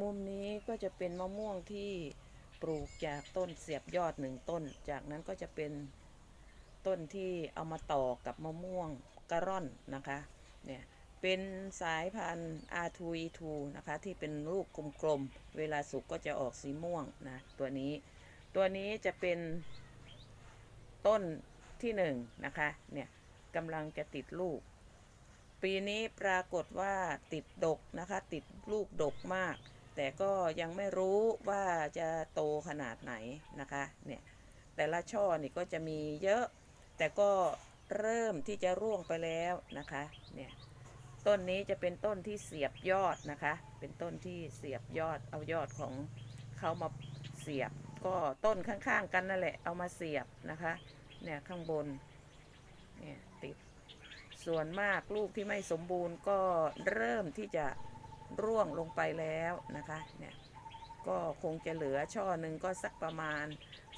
มุมนี้ก็จะเป็นมะม่วงที่ปลูกจากต้นเสียบยอดหนึ่งต้น จากนั้นก็จะเป็นต้นที่เอามาต่อกับมะม่วงกระร่อนนะคะ เนี่ย เป็นสายพันธุ์ R2E2 นะคะ ที่เป็นลูกกลมๆ เวลาสุกก็จะออกสีม่วงนะ ตัวนี้ ตัวนี้จะเป็นต้นที่หนึ่งนะคะ เนี่ยกำลังจะติดลูก ปีนี้ปรากฏว่าติดดกนะคะ ติดลูกดกมาก แต่ก็ยังไม่รู้ว่าจะโตขนาดไหนนะคะเนี่ยแต่ละช่อนี่ก็จะมีเยอะ แต่ก็เริ่มที่จะร่วงไปแล้วนะคะเนี่ยต้นนี้จะเป็นต้นที่เสียบยอดนะคะ เป็นต้นที่เสียบยอดเอายอดของเขามาเสียบ ก็ต้นข้างๆกันนั่นแหละเอามาเสียบนะคะเนี่ยข้างบนเนี่ยติดส่วนมากลูกที่ไม่สมบูรณ์ก็เริ่มที่จะ ร่วงลงไปแล้วนะคะเนี่ยก็คงจะเหลือช่อหนึ่งก็สักประมาณ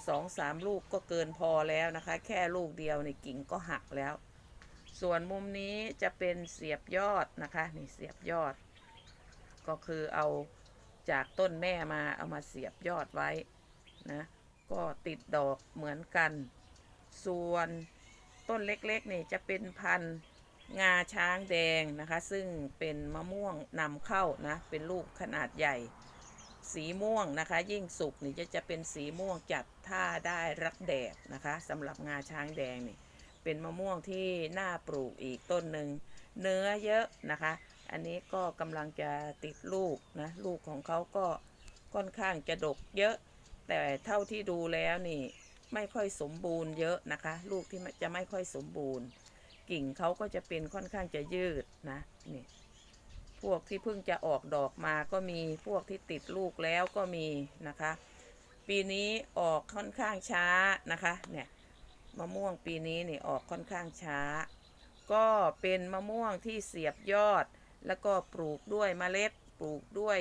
สองสามลูกก็เกินพอแล้วนะคะ แค่ลูกเดียวในกิ่งก็หักแล้ว ส่วนมุมนี้จะเป็นเสียบยอดนะคะนี่เสียบยอด ก็คือเอาจากต้นแม่มาเอามาเสียบยอดไว้นะก็ติดดอกเหมือนกัน ส่วนต้นเล็กๆนี่จะเป็นพันธุ์ งาช้างแดงนะคะ ซึ่งเป็นมะม่วงนำเข้านะ เป็นลูกขนาดใหญ่ สีม่วงนะคะ ยิ่งสุกนี่จะจะเป็นสีม่วงจัดถ้าได้รับแดดนะคะสำหรับงาช้างแดงนี่เป็นมะม่วงที่น่าปลูกอีกต้นหนึ่งเนื้อเยอะนะคะ อันนี้ก็กำลังจะติดลูกนะ ลูกของเขาก็ค่อนข้างจะดกเยอะ แต่เท่าที่ดูแล้วนี่ไม่ค่อยสมบูรณ์เยอะนะคะ ลูกที่จะไม่ค่อยสมบูรณ์ กิ่งเขาก็จะเป็นค่อนข้างจะยืดนะนี่พวกที่เพิ่งจะออกดอกมาก็มีพวกที่ติดลูกแล้วก็มีนะคะ ปีนี้ออกค่อนข้างช้านะคะเนี่ยมะม่วงปีนี้นี่ออกค่อนข้างช้า ก็เป็นมะม่วงที่เสียบยอด แล้วก็ปลูกด้วยเมล็ดปลูกด้วย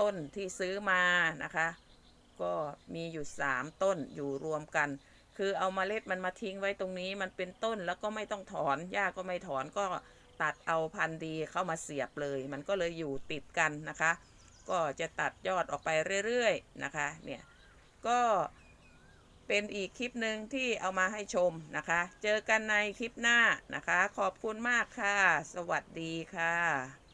ต้นที่ซื้อมานะคะ ก็มีอยู่สามต้นอยู่รวมกัน คือเอาเมล็ดมันมาทิ้งไว้ตรงนี้มันเป็นต้นแล้วก็ไม่ต้องถอนหญ้าก็ไม่ถอนก็ตัดเอาพันธุ์ดีเข้ามาเสียบเลย มันก็เลยอยู่ติดกันนะคะ ก็จะตัดยอดออกไปเรื่อยๆนะคะเนี่ยก็เป็นอีกคลิปหนึ่งที่เอามาให้ชมนะคะ เจอกันในคลิปหน้านะคะ ขอบคุณมากค่ะ สวัสดีค่ะ